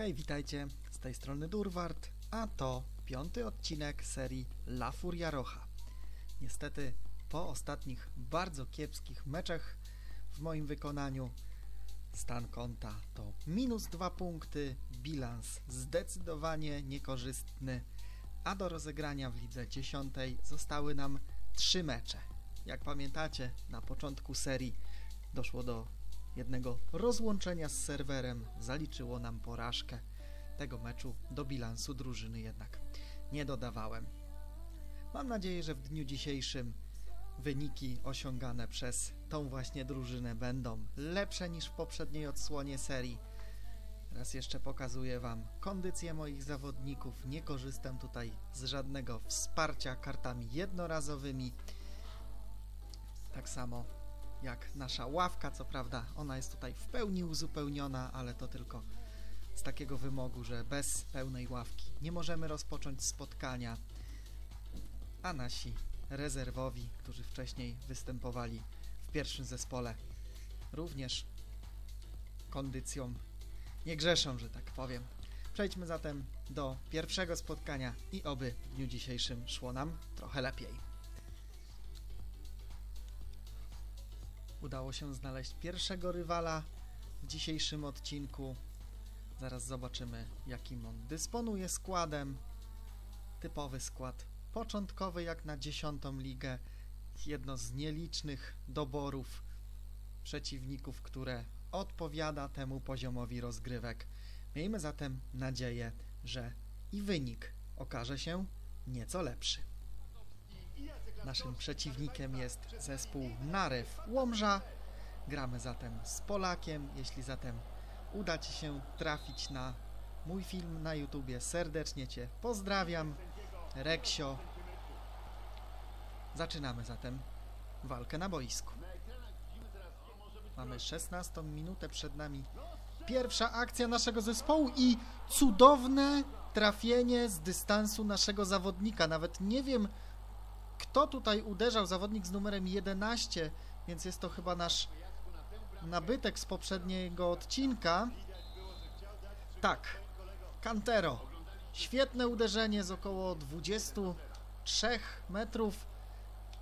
Hej, witajcie, z tej strony Durward, a to piąty odcinek serii La Furia Rocha. Niestety, po ostatnich bardzo kiepskich meczach w moim wykonaniu, stan konta to minus dwa punkty, bilans zdecydowanie niekorzystny, a do rozegrania w lidze dziesiątej zostały nam trzy mecze. Jak pamiętacie, na początku serii doszło do jednego rozłączenia z serwerem, zaliczyło nam porażkę. Tego meczu do bilansu drużyny jednak nie dodawałem. Mam nadzieję, że w dniu dzisiejszym wyniki osiągane przez tą właśnie drużynę będą lepsze niż w poprzedniej odsłonie serii. Raz jeszcze pokazuję Wam kondycję moich zawodników. Nie korzystam tutaj z żadnego wsparcia kartami jednorazowymi. Tak samo jak nasza ławka, co prawda ona jest tutaj w pełni uzupełniona, ale to tylko z takiego wymogu, że bez pełnej ławki nie możemy rozpocząć spotkania, a nasi rezerwowi, którzy wcześniej występowali w pierwszym zespole, również kondycją nie grzeszą, że tak powiem. Przejdźmy zatem do pierwszego spotkania i oby w dniu dzisiejszym szło nam trochę lepiej. Udało się znaleźć pierwszego rywala w dzisiejszym odcinku. Zaraz zobaczymy, jakim on dysponuje składem. Typowy skład początkowy, jak na dziesiątą ligę. Jedno z nielicznych doborów przeciwników, które odpowiada temu poziomowi rozgrywek. Miejmy zatem nadzieję, że i wynik okaże się nieco lepszy. Naszym przeciwnikiem jest zespół Narew Łomża. Gramy zatem z Polakiem. Jeśli zatem uda Ci się trafić na mój film na YouTubie, serdecznie Cię pozdrawiam. Reksio. Zaczynamy zatem walkę na boisku. Mamy 16 minutę przed nami. Pierwsza akcja naszego zespołu i cudowne trafienie z dystansu naszego zawodnika. Nawet nie wiem, kto tutaj uderzał, zawodnik z numerem 11, więc jest to chyba nasz nabytek z poprzedniego odcinka. Tak, Cantero. Świetne uderzenie z około 23 metrów.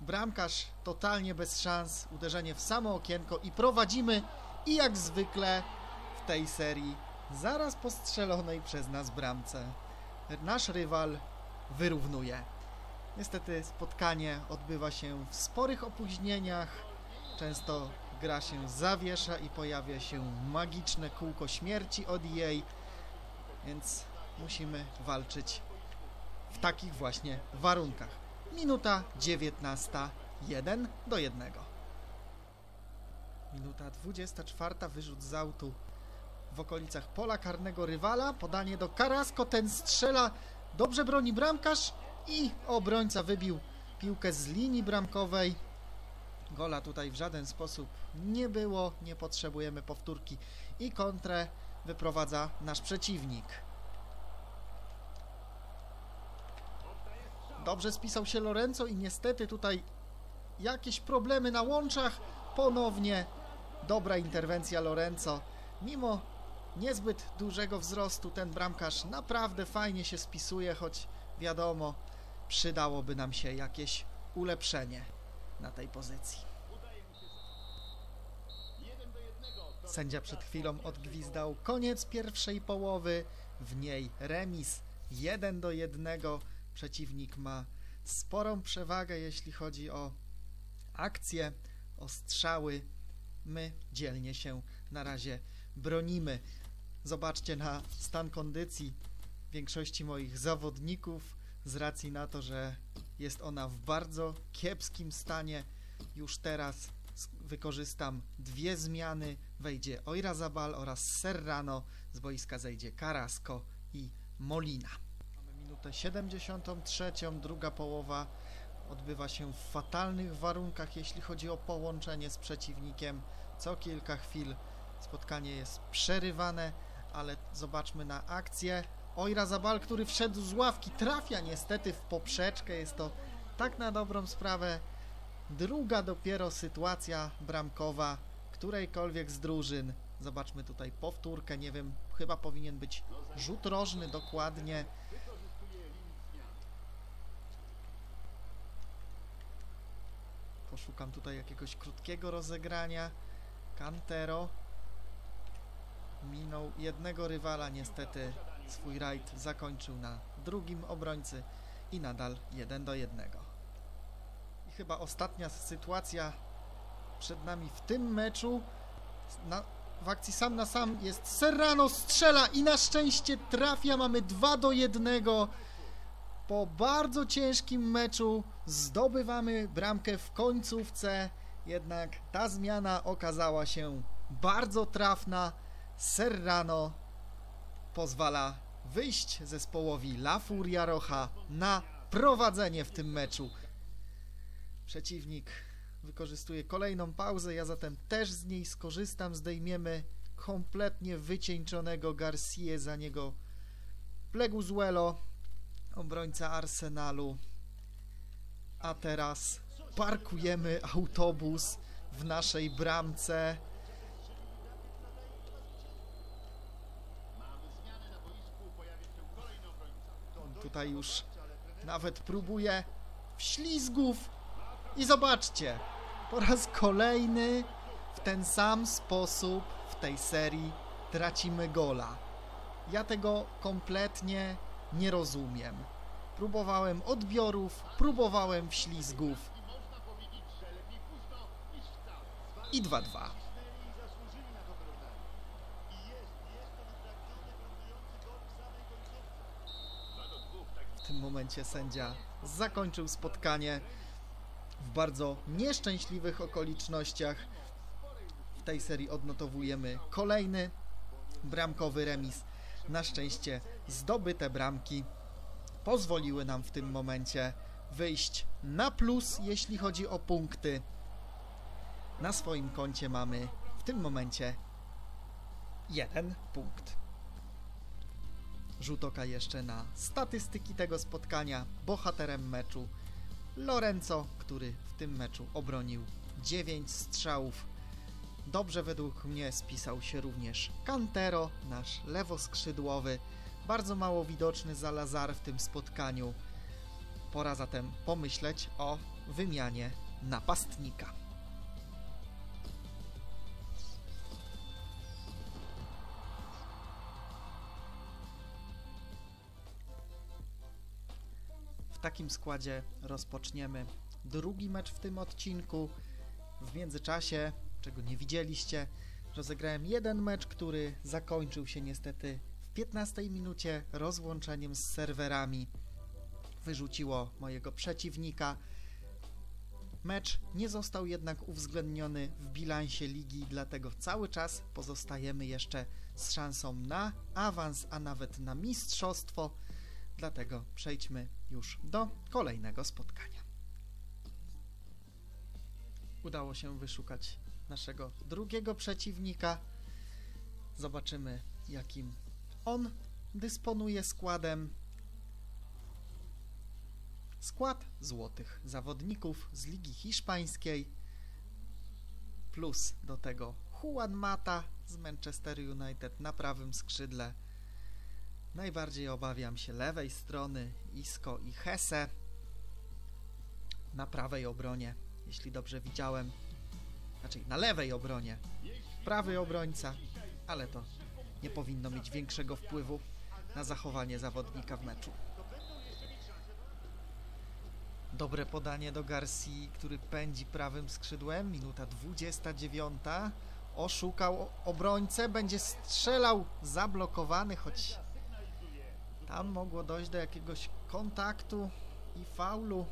Bramkarz totalnie bez szans. Uderzenie w samo okienko i prowadzimy i jak zwykle w tej serii zaraz po strzelonej przez nas bramce nasz rywal wyrównuje. Niestety spotkanie odbywa się w sporych opóźnieniach. Często gra się zawiesza i pojawia się magiczne kółko śmierci od jej, więc musimy walczyć w takich właśnie warunkach. Minuta 19, 1 do 1. Minuta 24, wyrzut z autu w okolicach pola karnego rywala. Podanie do Karasko, ten strzela, dobrze broni bramkarz i obrońca wybił piłkę z linii bramkowej. Gola tutaj w żaden sposób nie było, nie potrzebujemy powtórki i kontrę wyprowadza nasz przeciwnik. Dobrze spisał się Lorenzo i niestety tutaj jakieś problemy na łączach. Ponownie dobra interwencja Lorenzo. Mimo niezbyt dużego wzrostu ten bramkarz naprawdę fajnie się spisuje, choć wiadomo, przydałoby nam się jakieś ulepszenie na tej pozycji. Sędzia przed chwilą odgwizdał koniec pierwszej połowy, w niej remis 1 do 1. Przeciwnik ma sporą przewagę, jeśli chodzi o akcje, o strzały. My dzielnie się na razie bronimy. Zobaczcie na stan kondycji większości moich zawodników z racji na to, że jest ona w bardzo kiepskim stanie. Już teraz wykorzystam dwie zmiany. Wejdzie Oirazabal oraz Serrano. Z boiska zejdzie Carrasco i Molina. Mamy minutę 73. Druga połowa odbywa się w fatalnych warunkach, jeśli chodzi o połączenie z przeciwnikiem. Co kilka chwil spotkanie jest przerywane, ale zobaczmy na akcję. Ojra Zabal, który wszedł z ławki, trafia niestety w poprzeczkę. Jest to tak na dobrą sprawę druga dopiero sytuacja bramkowa którejkolwiek z drużyn Zobaczmy tutaj powtórkę, nie wiem, chyba powinien być rzut rożny dokładnie. Poszukam tutaj jakiegoś krótkiego rozegrania. Cantero minął jednego rywala, niestety swój rajd zakończył na drugim obrońcy i nadal 1 do 1. I chyba ostatnia sytuacja przed nami w tym meczu. Na, w akcji sam na sam jest Serrano, strzela i na szczęście trafia. Mamy 2 do 1. Po bardzo ciężkim meczu zdobywamy bramkę w końcówce. Jednak ta zmiana okazała się bardzo trafna. Serrano pozwala wyjść zespołowi La Furia Roja na prowadzenie w tym meczu. Przeciwnik wykorzystuje kolejną pauzę, ja zatem też z niej skorzystam. Zdejmiemy kompletnie wycieńczonego Garcia, za niego Pleguzuelo, obrońca Arsenalu. A teraz parkujemy autobus w naszej bramce. Tutaj już nawet próbuje wślizgów. I zobaczcie, po raz kolejny w ten sam sposób w tej serii tracimy gola. Ja tego kompletnie nie rozumiem. Próbowałem odbiorów, próbowałem wślizgów. I 2-2. Tym momencie sędzia zakończył spotkanie w bardzo nieszczęśliwych okolicznościach. W tej serii odnotowujemy kolejny bramkowy remis. Na szczęście zdobyte bramki pozwoliły nam w tym momencie wyjść na plus, jeśli chodzi o punkty. Na swoim koncie mamy w tym momencie jeden punkt. Rzut oka jeszcze na statystyki tego spotkania. Bohaterem meczu Lorenzo, który w tym meczu obronił 9 strzałów. Dobrze według mnie spisał się również Cantero, nasz lewoskrzydłowy, bardzo mało widoczny Salazar w tym spotkaniu. Pora zatem pomyśleć o wymianie napastnika. W takim składzie rozpoczniemy drugi mecz w tym odcinku. W międzyczasie, czego nie widzieliście, rozegrałem jeden mecz, który zakończył się niestety w 15 minucie rozłączeniem z serwerami. Wyrzuciło mojego przeciwnika. Mecz nie został jednak uwzględniony w bilansie ligi, dlatego cały czas pozostajemy jeszcze z szansą na awans, a nawet na mistrzostwo. Dlatego przejdźmy już do kolejnego spotkania. Udało się wyszukać naszego drugiego przeciwnika. Zobaczymy, jakim on dysponuje składem. Skład złotych zawodników z Ligi Hiszpańskiej, plus do tego Juan Mata z Manchester United na prawym skrzydle. Najbardziej obawiam się lewej strony Isco i Hesse. Na prawej obronie, jeśli dobrze widziałem. Znaczy na lewej obronie. Prawy obrońca, ale to nie powinno mieć większego wpływu na zachowanie zawodnika w meczu. Dobre podanie do Garcia, który pędzi prawym skrzydłem. Minuta 29. Oszukał obrońcę, będzie strzelał zablokowany, choć tam mogło dojść do jakiegoś kontaktu i faulu.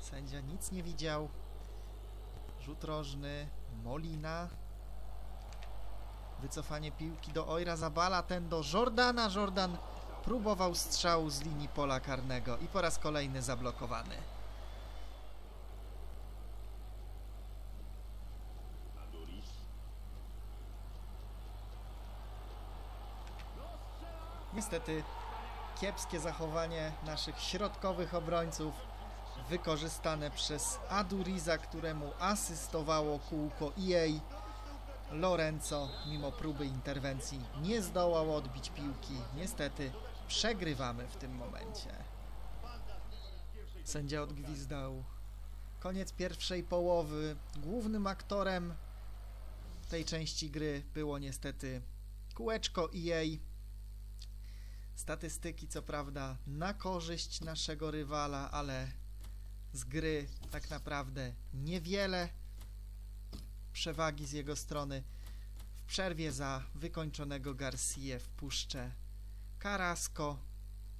Sędzia nic nie widział. Rzut rożny, Molina. Wycofanie piłki do Ojra Zabala, ten do Jordana. Jordan próbował strzału z linii pola karnego i po raz kolejny zablokowany. Niestety kiepskie zachowanie naszych środkowych obrońców wykorzystane przez Aduriza, któremu asystowało kółko EA. Lorenzo, mimo próby interwencji, nie zdołał odbić piłki. Niestety przegrywamy w tym momencie. Sędzia odgwizdał. Koniec pierwszej połowy. Głównym aktorem tej części gry było niestety kółeczko EA. Statystyki co prawda na korzyść naszego rywala, ale z gry tak naprawdę niewiele przewagi z jego strony. W przerwie za wykończonego Garcia wpuszczę Carrasco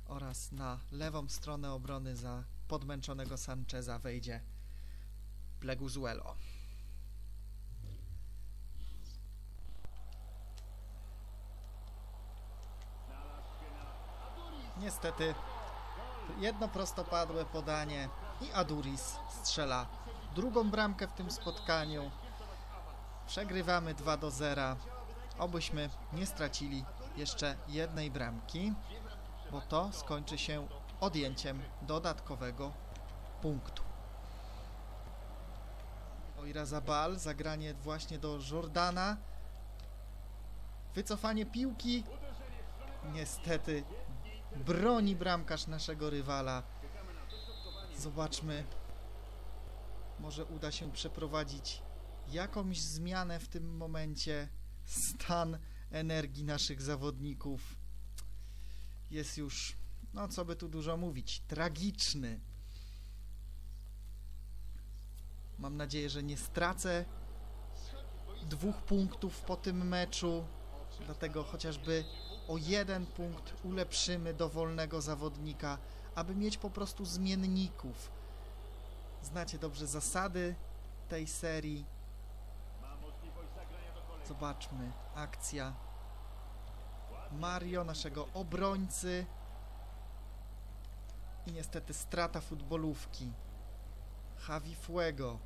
oraz na lewą stronę obrony za podmęczonego Sancheza wejdzie Pleguzuelo. Niestety jedno prostopadłe podanie i Aduris strzela drugą bramkę w tym spotkaniu. Przegrywamy 2 do 0. Obyśmy nie stracili jeszcze jednej bramki, bo to skończy się odjęciem dodatkowego punktu. Oirazabal, zagranie właśnie do Jordana. Wycofanie piłki. Niestety broni bramkarz naszego rywala. Zobaczmy. Może uda się przeprowadzić jakąś zmianę w tym momencie. Stan energii naszych zawodników jest już, no co by tu dużo mówić, tragiczny. Mam nadzieję, że nie stracę dwóch punktów po tym meczu, dlatego chociażby o jeden punkt ulepszymy dowolnego zawodnika, aby mieć po prostu zmienników. Znacie dobrze zasady tej serii. Zobaczmy, akcja Mario, naszego obrońcy. I niestety strata futbolówki. Javi Fuego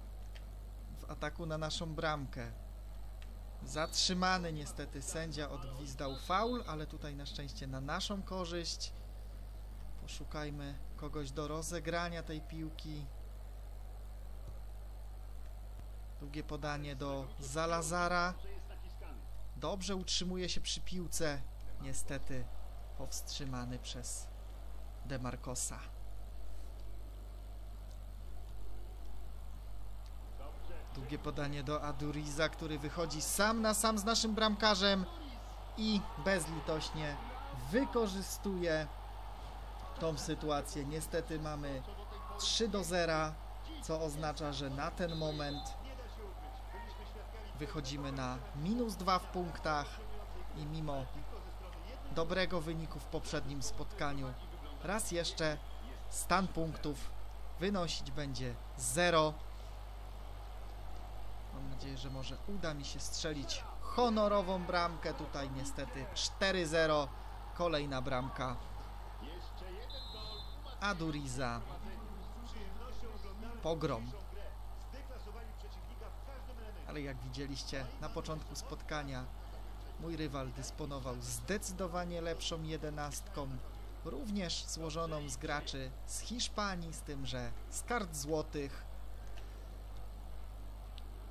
w ataku na naszą bramkę. Zatrzymany niestety sędzia odgwizdał faul, ale tutaj na szczęście na naszą korzyść. Poszukajmy kogoś do rozegrania tej piłki. Długie podanie do Zalazara. Dobrze utrzymuje się przy piłce. Niestety powstrzymany przez Demarcosa. Długie podanie do Aduriza, który wychodzi sam na sam z naszym bramkarzem i bezlitośnie wykorzystuje tą sytuację. Niestety mamy 3 do 0, co oznacza, że na ten moment wychodzimy na minus 2 w punktach i mimo dobrego wyniku w poprzednim spotkaniu raz jeszcze stan punktów wynosić będzie 0. Nadzieję, że może uda mi się strzelić honorową bramkę. Tutaj niestety 4-0. Kolejna bramka Aduriza. Pogrom. Ale jak widzieliście na początku spotkania, mój rywal dysponował zdecydowanie lepszą jedenastką, również złożoną z graczy z Hiszpanii, z tym, że z kart złotych.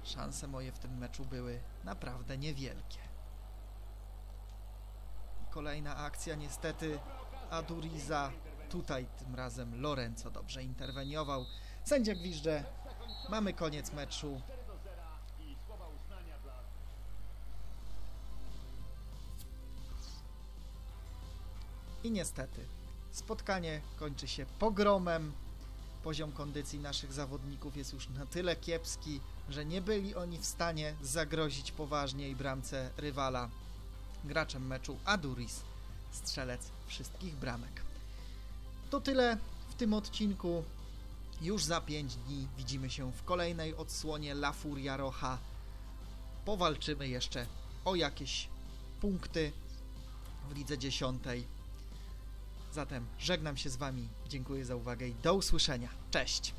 Szanse moje w tym meczu były naprawdę niewielkie. Kolejna akcja, niestety Aduriza. Tutaj tym razem Lorenzo dobrze interweniował. Sędzia gwizdże. Mamy koniec meczu. I niestety, spotkanie kończy się pogromem. Poziom kondycji naszych zawodników jest już na tyle kiepski, że nie byli oni w stanie zagrozić poważniej bramce rywala. Graczem meczu Aduris, strzelec wszystkich bramek. To tyle w tym odcinku. Już za 5 dni widzimy się w kolejnej odsłonie La Furia Roja. Powalczymy jeszcze o jakieś punkty w lidze dziesiątej. Zatem żegnam się z Wami, dziękuję za uwagę i do usłyszenia. Cześć!